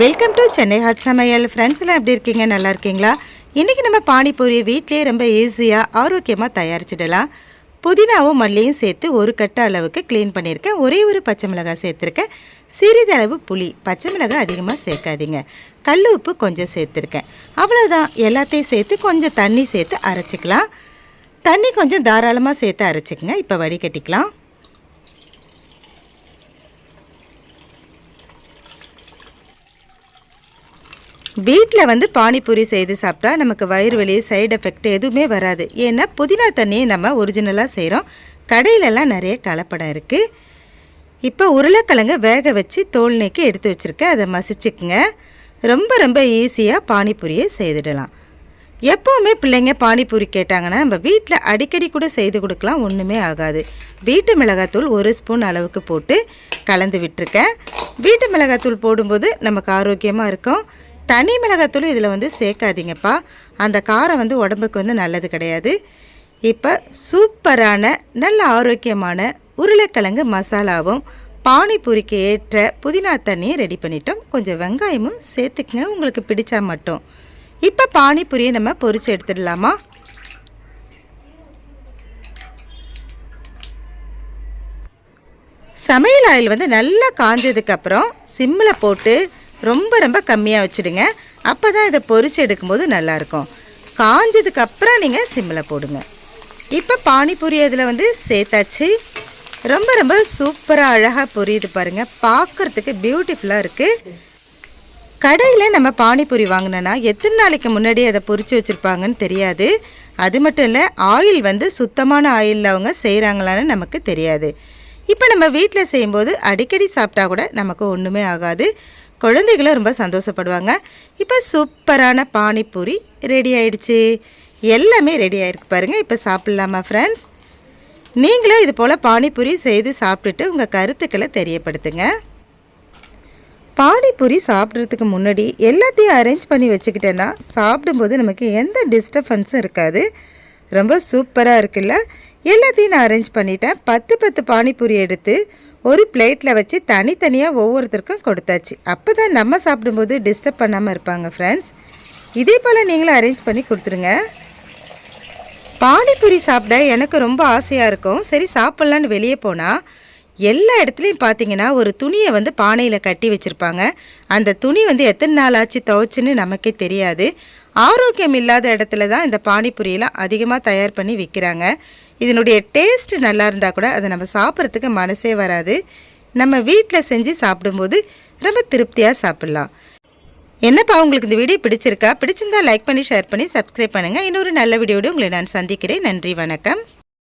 Welcome to Chennai hot சமையல் friends எல்லாம் எப்படி இருக்கீங்க? நல்லா இருக்கீங்களா? இன்றைக்கி நம்ம பானிபூரி வீட்டிலேயே ரொம்ப ஈஸியாக ஆரோக்கியமாக தயாரிச்சிடலாம். புதினாவும் மல்லியும் சேர்த்து ஒரு கட்ட அளவுக்கு க்ளீன் பண்ணியிருக்கேன். ஒரே ஒரு பச்சை மிளகாய் சேர்த்துருக்கேன். சிறிதளவு புளி பச்சை மிளகாய் அதிகமாக சேர்க்காதீங்க. கல் உப்பு கொஞ்சம் சேர்த்துருக்கேன். அவ்வளோதான் எல்லாத்தையும் சேர்த்து கொஞ்சம் தண்ணி சேர்த்து அரைச்சிக்கலாம். தண்ணி கொஞ்சம் தாராளமாக சேர்த்து அரைச்சிக்கங்க. இப்போ வடிகட்டிக்கலாம். வீட்டில் வந்து பானிபூரி செய்து சாப்பிட்டா நமக்கு வயிறு வலி சைடு எஃபெக்ட் எதுவுமே வராது. ஏன்னா புதினா தண்ணியை நம்ம ஒரிஜினலாக செய்கிறோம் கடையிலலாம் நிறைய கலப்படம் இருக்குது இப்போ உருளைக்கிழங்க வேக வச்சு தோல் நீக்கி எடுத்து வச்சுருக்கேன். அதை மசிச்சுக்குங்க. ரொம்ப ரொம்ப ஈஸியாக பானிபூரியை செய்துடலாம். எப்போவுமே பிள்ளைங்க பானிபூரி கேட்டாங்கன்னா நம்ம வீட்டில் அடிக்கடி கூட செய்து கொடுக்கலாம் ஒன்றுமே ஆகாது. வீட்டு மிளகாத்தூள் ஒரு ஸ்பூன் அளவுக்கு போட்டு கலந்து விட்டுருக்கேன். வீட்டு மிளகாத்தூள் போடும்போது நமக்கு ஆரோக்கியமாக இருக்கும். தனி மிளகாத்தூள் இதில் வந்து சேர்க்காதீங்கப்பா. அந்த காரம் வந்து உடம்புக்கு வந்து நல்லது கிடையாது. இப்போ சூப்பரான நல்ல ஆரோக்கியமான உருளைக்கிழங்கு மசாலாவும் பானிபூரிக்கு ஏற்ற புதினா தண்ணியை ரெடி பண்ணிட்டோம். கொஞ்சம் வெங்காயமும் சேர்த்துக்குங்க. உங்களுக்கு பிடிச்சா மட்டும். இப்போ பானிபூரியை நம்ம பொறிச்சு எடுத்துடலாமா? சமையல் ஆயில் வந்து நல்லா காஞ்சதுக்கப்புறம் சிம்மில் போட்டு ரொம்ப ரொம்ப கம்மியாக வச்சுடுங்க. அப்போ தான் இதை பொறிச்சு எடுக்கும்போது நல்லாயிருக்கும் காஞ்சதுக்கப்புறம் நீங்கள் சிம்மில் போடுங்க. இப்போ பானிபூரி அதில் வந்து சேர்த்தாச்சு. ரொம்ப ரொம்ப சூப்பராக அழகாக பொரியுது பாருங்கள் பார்க்குறதுக்கு பியூட்டிஃபுல்லாக இருக்குது கடையில் நம்ம பானிபூரி வாங்கினோன்னா எத்தனை நாளைக்கு முன்னாடி அதை பொறிச்சு வச்சுருப்பாங்கன்னு தெரியாது. அது மட்டும் இல்லை ஆயில் வந்து சுத்தமான ஆயிலில் அவங்க செய்கிறாங்களான்னு நமக்கு தெரியாது. இப்போ நம்ம வீட்டில் செய்யும்போது அடிக்கடி சாப்பிட்டா கூட நமக்கு ஒன்றுமே ஆகாது. குழந்தைகளும் ரொம்ப சந்தோஷப்படுவாங்க. இப்போ சூப்பரான பானிபூரி ரெடி ஆயிடுச்சு. எல்லாமே ரெடி ஆகிருக்கு பாருங்கள் இப்போ சாப்பிட்லாமா ஃப்ரெண்ட்ஸ் நீங்களும் இது போல் பானிபூரி செய்து சாப்பிட்டுட்டு உங்கள் கருத்துக்களை தெரியப்படுத்துங்க. பானிபூரி சாப்பிட்றதுக்கு முன்னாடி எல்லாத்தையும் அரேஞ்ச் பண்ணி வச்சுக்கிட்டேன்னா சாப்பிடும்போது நமக்கு எந்த டிஸ்டர்பன்ஸும் இருக்காது. ரொம்ப சூப்பராக இருக்குல்ல? எல்லாத்தையும் நான் அரேஞ்ச் பண்ணிட்டேன். பத்து பத்து பானிபூரி எடுத்து ஒரு பிளேட்டில் வச்சு தனித்தனியாக ஒவ்வொருத்தருக்கும் கொடுத்தாச்சு. அப்போ தான் நம்ம சாப்பிடும்போது டிஸ்டர்ப் பண்ணாமல் இருப்பாங்க ஃப்ரெண்ட்ஸ் இதே போல் நீங்களும் அரேஞ்ச் பண்ணி கொடுத்துருங்க. பானிபூரி சாப்பிட எனக்கு ரொம்ப ஆசையாக இருக்கும். சரி சாப்பிட்லான்னு வெளியே போனால் எல்லா இடத்துலையும் பார்த்தீங்கன்னா ஒரு துணியை வந்து பானையில் கட்டி வச்சுருப்பாங்க. அந்த துணி வந்து எத்தனை நாள் ஆச்சு துவைச்சுன்னு நமக்கே தெரியாது. ஆரோக்கியம் இல்லாத இடத்துல தான் இந்த பானிபூரியெல்லாம் அதிகமாக தயார் பண்ணி விற்கிறாங்க இதனுடைய டேஸ்ட் நல்லா இருந்தால் கூட அதை நம்ம சாப்பிட்றதுக்கு மனசே வராது. நம்ம வீட்டில் செஞ்சு சாப்பிடும்போது ரொம்ப திருப்தியாக சாப்பிட்லாம். என்னப்பா உங்களுக்கு இந்த வீடியோ பிடிச்சிருக்கா? பிடிச்சிருந்தா லைக் பண்ணி ஷேர் பண்ணி சப்ஸ்கிரைப் பண்ணுங்கள் இன்னொரு நல்ல வீடியோடு உங்களை நான் சந்திக்கிறேன். நன்றி வணக்கம்.